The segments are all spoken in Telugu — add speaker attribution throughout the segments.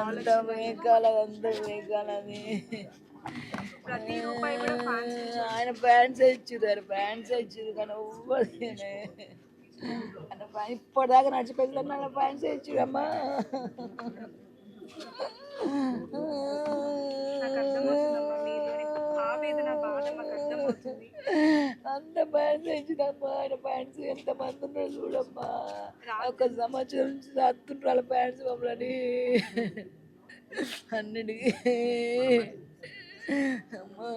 Speaker 1: అంత మేఘాల అంత ఆయన ప్యాంట్స్ ఇచ్చారు ఆయన ప్యాంట్స్ ఇచ్చారు కానీ ప్యా- ఇప్పటిదాకా నడిచిపోయింది ఆయన ప్యాంట్స్ ఇచ్చారు అమ్మా.
Speaker 2: నాకు అర్థమవుతుందమ్మా.
Speaker 1: అంత ప్యాంట్స్ ఇచ్చిందమ్మా ఆయన ప్యాంట్స్ ఎంత మంది ఉన్నారు చూడమ్మా. ఒక సంవత్సరం నుంచి చదువుతుంటారు వాళ్ళ ప్యాంట్స్ మమ్మల్ని. అన్నిటికీ. అమ్మా.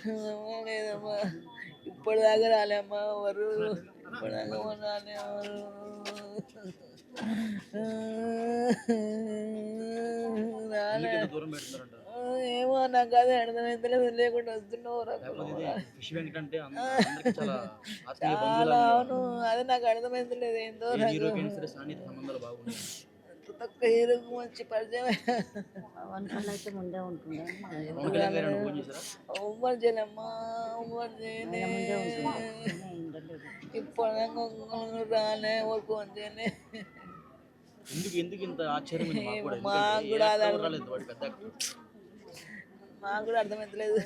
Speaker 1: నేనే లేదమ్మా. ఇప్పటిదాకా రాలేమ్మా ఎవరు? ఏమో నాకు అదే అర్థమైతలేదు లేకుండా వస్తున్నావు
Speaker 3: ఫిష్ వెంకట్ అంటే అంద- అందరికీ చాలా
Speaker 1: అవును అదే నాకు అర్థమైతలేదు ఏందో అంత తక్కువ హీరోకి మంచి పరిచయం.
Speaker 4: పవన్ అయితే ముందే ఉంటుండే.
Speaker 1: ఉమ్మడి చేయలేమ్మా ఉమ్మడి చేయలే ఇప్పుడు రాలే ఊరుకు చేయలే
Speaker 3: ఎందుకు ఎందుకు ఇంత ఆశ్చర్యం ఉంది? మాకు కూడా.
Speaker 1: మాకు కూడా అర్థమవుతలేదు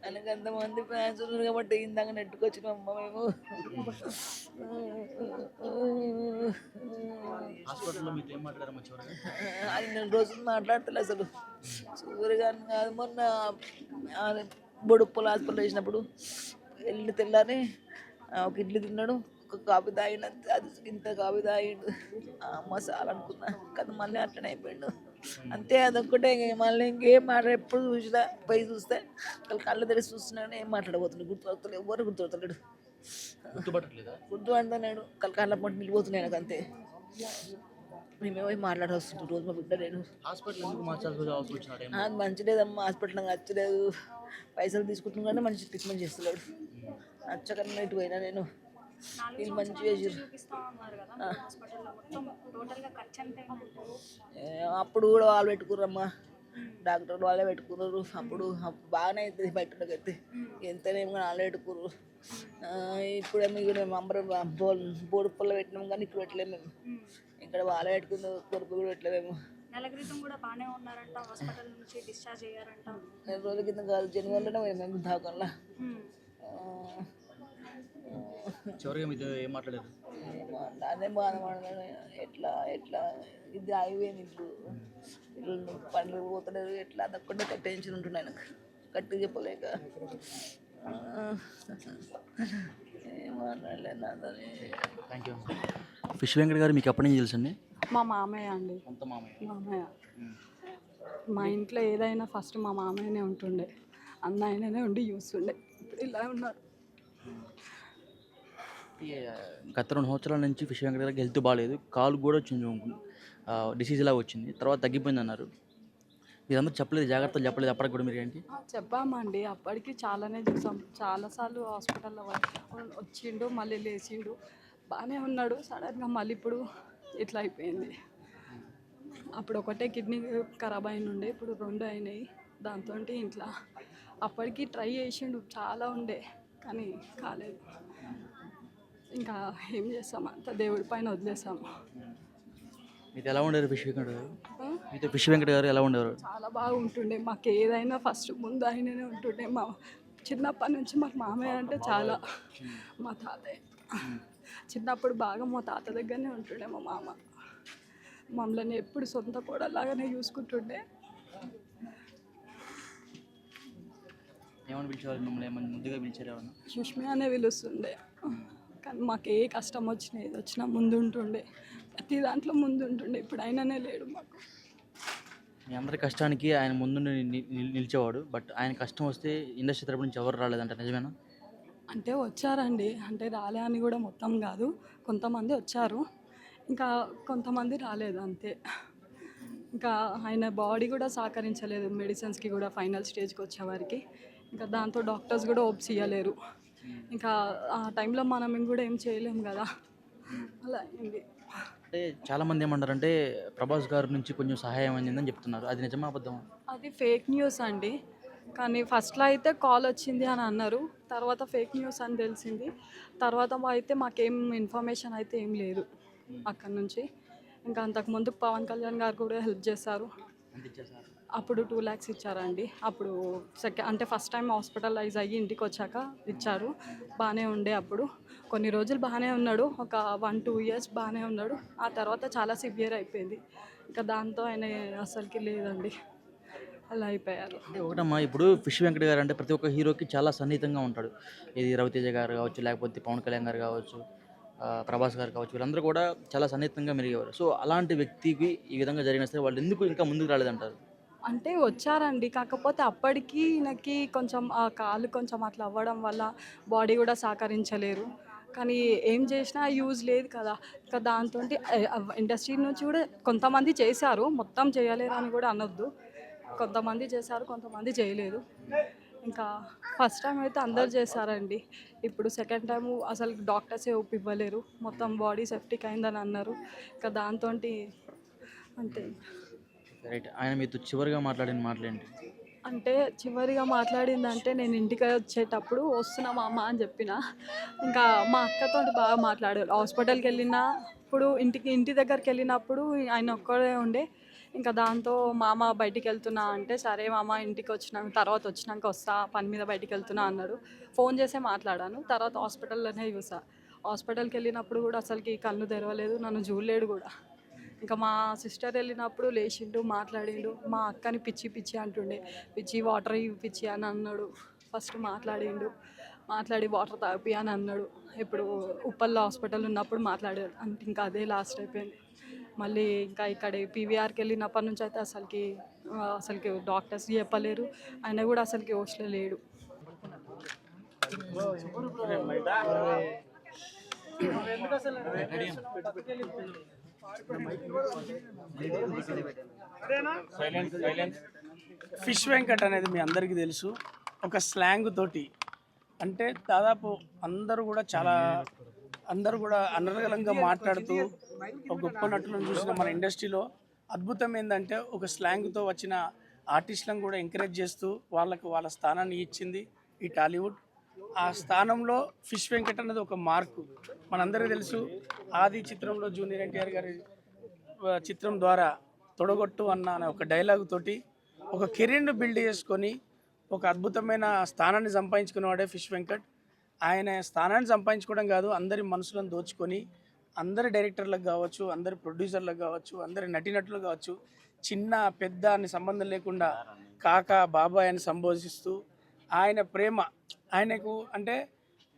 Speaker 1: ఆయనకి అంతమంది ఫ్యాన్స్ ఉన్నారు కాబట్టి ఇందాక నెట్టుకొచ్చినాం అమ్మ మేము. అది నేను రోజులు మాట్లాడతలే అసలు. సూర్యగాని కాదు మొన్న బొడుప్పుల హాస్పిటల్ వేసినప్పుడు వెళ్ళి తెల్లారి ఆ, ఒక ఇడ్లీ తిన్నాడు ఒక కాఫీ తాగిండు అది ఇంత కాఫీ తాగిండు. ఆ, మసాలా అనుకున్నా కానీ మళ్ళీ అట్లనే అయిపోయిండు. అంతే అదొక్కటే ఇంక మళ్ళీ ఇంకేం మాట్లాడ ఎప్పుడు చూసినా పోయి చూస్తే వాళ్ళు కళ్ళు తెరిచి చూస్తున్నాను ఏం మాట్లాడబోతున్నాడు? గుర్తుపడతలేదు ఎవరు గుర్తుపడతలేడు? గుర్తు అంటున్నాడు కళ్ళ కళ్ళ పొట్టి నిలిపోతున్నాయి నాకు అంతే. మేమేమో మాట్లాడవస్తుంది రోజు మా బిడ్డ నేను
Speaker 3: హాస్పిటల్ ఎందుకు మార్చాల్సి అవసరం వచ్చిన టైం
Speaker 1: అది మంచి లేదమ్మా హాస్పిటల్ నచ్చలేదు. పైసలు తీసుకుంటున్నా కానీ మంచి ట్రీట్మెంట్ చేస్తున్నాడు నచ్చకన్నా ఇటు పోయినా నేను. వీళ్ళు మంచి చేసారు
Speaker 2: చూపిస్తా ఉన్నారు కదా హాస్పిటల్లో. మొత్తం టోటల్గా ఖర్చు ఎంత అయిందంటారు
Speaker 1: అప్పుడు కూడా వాళ్ళు పెట్టుకుర్రమ్మా. డాక్టర్ వాళ్ళే పెట్టుకున్నారు అప్పుడు బాగానే అవుతుంది బయట అయితే ఎంతనేమో కానీ వాళ్ళే పెట్టుకుర్రు. ఇప్పుడేమో ఇక్కడ బోల్ బోర్డు పొల్ల పెట్టినాం కానీ ఇక్కడ పెట్టలేము మేము. ఇక్కడ వాళ్ళే పెట్టుకున్నారు కొడుకు కూడా పెట్టలేము
Speaker 2: నెల క్రితం కూడా బాగానే ఉన్నారంట. హాస్పిటల్ నుంచి డిశ్చార్జ్ అయ్యారంట.
Speaker 1: నెల రోజుల కింద కాదు జనవరిలోనే మేము
Speaker 2: ఉమ్.
Speaker 3: చివరిగా మీతో ఏం మాట్లాడారు?
Speaker 1: అదే బాధపడతాను ఎట్లా ఎట్లా? ఇది అయిపోయింది ఇప్పుడు. పిల్లలు పండ్లు పోతలేరు ఎట్లా? అదొక్కటే టెన్షన్ ఉంటున్నాయి నాకు. గట్టి చెప్పలేక. ఆ, ఏం మాట్లాడలేదు నాతో
Speaker 3: థ్యాంక్ యూ ఫిష్ వెంకట్ గారు మీకు ఎప్పటి నుంచి తెలుసండి?
Speaker 5: మా మామయ్య అండి.
Speaker 3: సొంత మామయ్య.
Speaker 5: మామయ్య. మా ఇంట్లో ఏదైనా ఫస్ట్ మా మామయ్యనే ఉంటుండే. అన్న ఆయననే ఉండి చూస్తుండే. ఇప్పుడు ఇలా ఉన్నారు.
Speaker 3: గత రెండు సంవత్సరాల నుంచి ఫిష్ వెంకట గారికి హెల్త్ బాగాలేదు కాలు కూడా వచ్చింది డిసీజ్ లాగా వచ్చింది. తర్వాత తగ్గిపోయింది అన్నారు. మీరందరూ చెప్పలేదు జాగ్రత్తలు చెప్పలేదు అప్పటికి కూడా మీరు ఏంటి?
Speaker 5: చెప్పామండి. అప్పటికి చాలానే చూసాం. చాలాసార్లు హాస్పిటల్లో వచ్చిండు మళ్ళీ లేచిండు. బాగానే ఉన్నాడు. సడన్గా మళ్ళీ ఇప్పుడు ఇట్లా అయిపోయింది. అప్పుడు ఒకటే కిడ్నీ ఖరాబ్ అయినుండే. ఇప్పుడు రెండు అయినాయి. దాంతో ఇంట్లో అప్పటికి ట్రై చేసిండు. చాలా ఉండే కానీ కాలేదు. ఇంకా ఏం చేస్తాం? అంత దేవుడి పైన వదిలేసాము
Speaker 3: మీతో ఎలా ఉండేవారు ఫిష్ వెంకట్ గారు? మీతో ఫిష్ వెంకట్ గారు ఎలా ఉండేవారు?
Speaker 5: చాలా బాగుంటుండే. మాకు ఏదైనా ఫస్ట్ ముందు ఆయననే ఉంటుండే. మా చిన్నప్పటి నుంచి మాకు మామయ్య అంటే చాలా మా తాతయ్య. చిన్నప్పుడు బాగా మా తాత దగ్గరనే ఉంటుండే మా మామ. మమ్మల్ని ఎప్పుడు సొంత కోడలాగానే చూసుకుంటుండే.
Speaker 3: ఏమని పిలిచేవారు మిమ్మల్ని? ఏమని ముద్దుగా పిలిచారు ఏమన్నా?
Speaker 5: సుష్మి అనే పిలుస్తుండే. కానీ మాకు ఏ కష్టం వచ్చినా ఏది వచ్చినా ముందు ఉంటుండే ప్రతి దాంట్లో ముందు ఉంటుండే ఇప్పుడు ఆయననే లేడు మాకు.
Speaker 3: మీ అందరి కష్టానికి ఆయన ముందు నిలిచేవాడు బట్ ఆయన కష్టం వస్తే ఇండస్ట్రీ తరపు నుంచి ఎవరు రాలేదంట నిజమేనా?
Speaker 5: అంటే వచ్చారండి. అంటే రాలే అని కూడా మొత్తం కాదు. కొంతమంది వచ్చారు. ఇంకా కొంతమంది రాలేదు అంతే. ఇంకా ఆయన బాడీ కూడా సహకరించలేదు మెడిసిన్స్కి కూడా ఫైనల్ స్టేజ్కి వచ్చేవారికి ఇంకా దాంతో డాక్టర్స్ కూడా ఓప్స్ ఇవ్వలేరు ఇంకా ఆ టైంలో మనం కూడా ఏం చేయలేము కదా. అలా అయింది.
Speaker 3: అంటే చాలామంది ఏమంటారంటే ప్రభాస్ గారి నుంచి కొంచెం సహాయం అందిందని చెప్తున్నారు. అది నిజమా అబద్ధమా?
Speaker 5: అది ఫేక్ న్యూస్ అండి. కానీ ఫస్ట్లో అయితే కాల్ వచ్చింది అని అన్నారు. తర్వాత ఫేక్ న్యూస్ అని తెలిసింది. తర్వాత అయితే మాకేం ఇన్ఫర్మేషన్ అయితే ఏం లేదు అక్కడ నుంచి. ఇంకా అంతకుముందు పవన్ కళ్యాణ్ గారు కూడా హెల్ప్ చేశారు. అప్పుడు టూ ల్యాక్స్ ఇచ్చారండి అప్పుడు సెకండ్ అంటే ఫస్ట్ టైం హాస్పిటలైజ్ అయ్యి ఇంటికి వచ్చాక ఇచ్చారు. బాగానే ఉండే అప్పుడు. కొన్ని రోజులు బాగానే ఉన్నాడు. ఒక వన్ టూ ఇయర్స్ బాగానే ఉన్నాడు. ఆ తర్వాత చాలా సివియర్ అయిపోయింది. ఇంకా దాంతో ఆయన అసలుకి లేదండి. అలా అయిపోయారు.
Speaker 3: అంటే ఒకటమ్మా ఇప్పుడు ఫిష్ వెంకట గారు అంటే ప్రతి ఒక్క హీరోకి చాలా సన్నిహితంగా ఉంటాడు. ఇది రవితేజ గారు కావచ్చు లేకపోతే పవన్ కళ్యాణ్ గారు కావచ్చు ప్రభాస్ గారు కావచ్చు వీళ్ళందరూ కూడా చాలా సన్నిహితంగా మెరిగేవారు సో అలాంటి వ్యక్తికి ఈ విధంగా జరిగిన సరే వాళ్ళు ఎందుకు ఇంకా ముందుకు రాలేదంటారు?
Speaker 5: అంటే వచ్చారండి. కాకపోతే అప్పటికి నాకు కొంచెం ఆ కాలు కొంచెం అట్లా అవ్వడం వల్ల బాడీ కూడా సహకరించలేరు. కానీ ఏం చేసినా యూజ్ లేదు కదా. ఇంకా దాంతో ఇండస్ట్రీ నుంచి కూడా కొంతమంది చేశారు. మొత్తం చేయలేరు అని కూడా అనొద్దు. కొంతమంది చేశారు కొంతమంది చేయలేదు. ఇంకా ఫస్ట్ టైం అయితే అందరు చేశారండి. ఇప్పుడు సెకండ్ టైం అసలు డాక్టర్సే ఒప్పి ఇవ్వలేరు. మొత్తం బాడీ సెఫ్టీక్ అయిందని అన్నారు. ఇంకా దాంతో అంతే.
Speaker 3: రైట్ ఆయన మీతో చివరిగా మాట్లాడిన మాట్లాడండి
Speaker 5: అంటే చివరిగా మాట్లాడిందంటే నేను ఇంటికి వచ్చేటప్పుడు వస్తున్నా మా అమ్మ అని చెప్పిన. ఇంకా మా అక్కతో బాగా మాట్లాడారు. హాస్పిటల్కి వెళ్ళినప్పుడు ఇంటికి ఇంటి దగ్గరికి వెళ్ళినప్పుడు ఆయన ఒక్కడే ఉండే. ఇంకా దాంతో మామ బయటికి వెళ్తున్నా అంటే సరే మామ ఇంటికి వచ్చినాక తర్వాత వచ్చినాక వస్తా పని మీద బయటికి వెళ్తున్నా అన్నాడు. ఫోన్ చేసే మాట్లాడాను. తర్వాత హాస్పిటల్లోనే చూసా. హాస్పిటల్కి వెళ్ళినప్పుడు కూడా అసలుకి కళ్ళు తెరవలేదు. నన్ను చూడలేడు కూడా. ఇంకా మా సిస్టర్ వెళ్ళినప్పుడు లేచిండు మాట్లాడిండు. మా అక్కని పిచ్చి పిచ్చి అంటుండే. పిచ్చి వాటర్ ఇవి పిచ్చి అని అన్నాడు. ఫస్ట్ మాట్లాడిండు. మాట్లాడి వాటర్ తాపి అని అన్నాడు. ఇప్పుడు ఉప్పల్లో హాస్పిటల్ ఉన్నప్పుడు మాట్లాడాడు. అంటే ఇంకా అదే లాస్ట్ అయిపోయింది. మళ్ళీ ఇంకా ఇక్కడ పీవీఆర్కి వెళ్ళినప్పటి నుంచి అయితే అసలుకి అసలుకి డాక్టర్స్ చెప్పలేరు. ఆయన కూడా అసలుకి హోస్టల్ లేడు.
Speaker 6: ఫిష్ వెంకట్ అనేది మీ అందరికీ తెలుసు. ఒక స్లాంగ్ తోటి అంటే దాదాపు అందరూ కూడా చాలా అందరూ కూడా అనర్గళంగా మాట్లాడుతూ ఒక గొప్ప నటులను చూసిన మన ఇండస్ట్రీలో అద్భుతం ఏంటంటే ఒక స్లాంగ్తో వచ్చిన ఆర్టిస్టులను కూడా ఎంకరేజ్ చేస్తూ వాళ్ళకు వాళ్ళ స్థానాన్ని ఇచ్చింది ఈ టాలీవుడ్ ఆ స్థానంలో ఫిష్ వెంకట్ అన్నది ఒక మార్కు. మనందరికీ తెలుసు ఆది చిత్రంలో జూనియర్ ఎన్టీఆర్ గారి చిత్రం ద్వారా తొడగొట్టు అన్న అనే ఒక డైలాగ్ తోటి ఒక కెరీర్ను బిల్డ్ చేసుకొని ఒక అద్భుతమైన స్థానాన్ని సంపాదించుకునేవాడే ఫిష్ వెంకట్. ఆయన స్థానాన్ని సంపాదించుకోవడం కాదు అందరి మనసులను దోచుకొని అందరి డైరెక్టర్లకు కావచ్చు అందరి ప్రొడ్యూసర్లకు కావచ్చు అందరి నటినట్లు కావచ్చు చిన్న పెద్ద అని సంబంధం లేకుండా కాక బాబాయ్ అని సంబోధిస్తూ ఆయన ప్రేమ ఆయనకు అంటే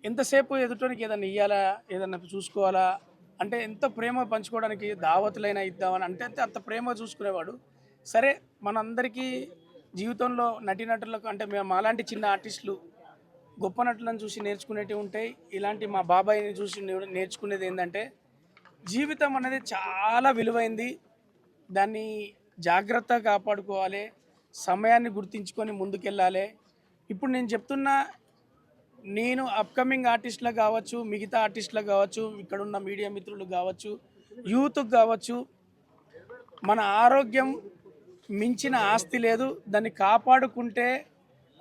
Speaker 6: ఎంతసేపు ఎదుటోనికి ఏదైనా ఇవ్వాలా ఏదైనా చూసుకోవాలా? అంటే ఎంత ప్రేమ పంచుకోవడానికి దావతులైనా ఇద్దామని అంటే అంతే అంత ప్రేమ చూసుకునేవాడు. సరే మనందరికీ జీవితంలో నటీనటులకు అంటే మేము మాలాంటి చిన్న ఆర్టిస్టులు గొప్ప నటులను చూసి నేర్చుకునేటివి ఉంటాయి. ఇలాంటి మా బాబాయిని చూసి నే- నేర్చుకునేది ఏంటంటే జీవితం అనేది చాలా విలువైంది. దాన్ని జాగ్రత్తగా కాపాడుకోవాలి. సమయాన్ని గుర్తించుకొని ముందుకెళ్ళాలి. ఇప్పుడు నేను చెప్తున్నా నేను అప్కమింగ్ ఆర్టిస్టులకు కావచ్చు మిగతా ఆర్టిస్టులకు కావచ్చు ఇక్కడ ఉన్న మీడియా మిత్రులు కావచ్చు యూత్కి కావచ్చు మన ఆరోగ్యం మించిన ఆస్తి లేదు. దాన్ని కాపాడుకుంటే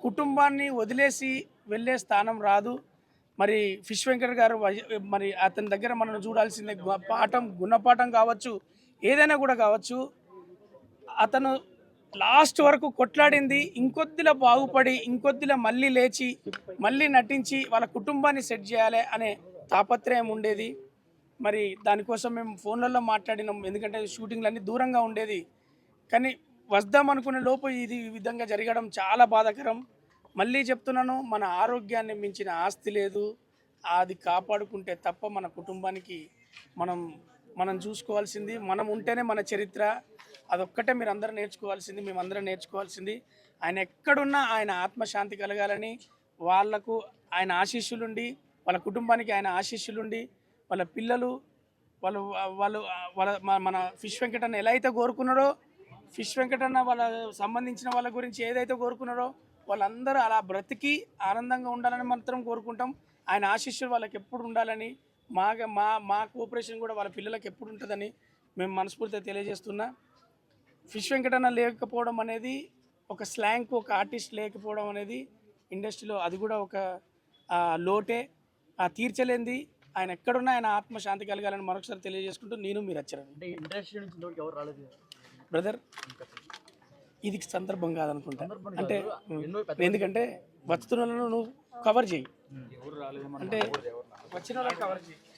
Speaker 6: కుటుంబాన్ని వదిలేసి వెళ్ళే స్థానం రాదు. మరి ఫిష్ వెంకట్ గారు మరి అతని దగ్గర మనం చూడాల్సిందే పాఠం గుణపాఠం కావచ్చు ఏదైనా కూడా కావచ్చు అతను లాస్ట్ వరకు కొట్లాడింది ఇంకొద్దిలా బాగుపడి ఇంకొద్దిలా మళ్ళీ లేచి మళ్ళీ నటించి వాళ్ళ కుటుంబాన్ని సెట్ చేయాలి అనే తాపత్రయం ఉండేది. మరి దానికోసం మేము ఫోన్లలో మాట్లాడినాం ఎందుకంటే షూటింగ్లన్నీ దూరంగా ఉండేది. కానీ వద్దాం అనుకునే లోపు ఇది ఈ విధంగా జరగడం చాలా బాధాకరం. మళ్ళీ చెప్తున్నాను మన ఆరోగ్యాన్ని మించిన ఆస్తి లేదు. అది కాపాడుకుంటే తప్ప మన కుటుంబానికి మనం మనం చూసుకోవాల్సింది మనం ఉంటేనే మన చరిత్ర. అదొక్కటే మీరు అందరూ నేర్చుకోవాల్సింది మేమందరం నేర్చుకోవాల్సింది. ఆయన ఎక్కడున్నా ఆయన ఆత్మశాంతి కలగాలని వాళ్ళకు ఆయన ఆశీస్సులుండి వాళ్ళ కుటుంబానికి ఆయన ఆశీస్సులుండి వాళ్ళ పిల్లలు వాళ్ళు వాళ్ళు వాళ్ళ మన- మన ఫిష్ వెంకటన్న ఎలా అయితే కోరుకున్నారో ఫిష్ వెంకటన్న వాళ్ళ సంబంధించిన వాళ్ళ గురించి ఏదైతే కోరుకున్నారో వాళ్ళందరూ అలా బ్రతికి ఆనందంగా ఉండాలని మాత్రం కోరుకుంటాం. ఆయన ఆశీస్సులు వాళ్ళకి ఎప్పుడు ఉండాలని మా మా మా కోఆపరేషన్ కూడా వాళ్ళ పిల్లలకి ఎప్పుడు ఉంటుందని మేము మనస్ఫూర్తిగా తెలియజేస్తున్నా. ఫిష్ వెంకటన్న లేకపోవడం అనేది ఒక స్లాంగ్ ఒక ఆర్టిస్ట్ లేకపోవడం అనేది ఇండస్ట్రీలో అది కూడా ఒక లోటే. ఆ తీర్చలేంది. ఆయన ఎక్కడున్నా ఆయన ఆత్మ శాంతి కలగాలని మరొకసారి తెలియజేసుకుంటూ నేను మీరు వచ్చారండి
Speaker 3: అంటే ఇండస్ట్రీ నుంచి ఇంతవరకు ఎవరు రాలేదు
Speaker 6: బ్రదర్ ఇది సందర్భం కాదనుకుంటా. అంటే ఎందుకంటే వస్తున్న వాళ్ళను నువ్వు కవర్ చేయి. అంటే వచ్చిన వాళ్ళని కవర్ చేయి.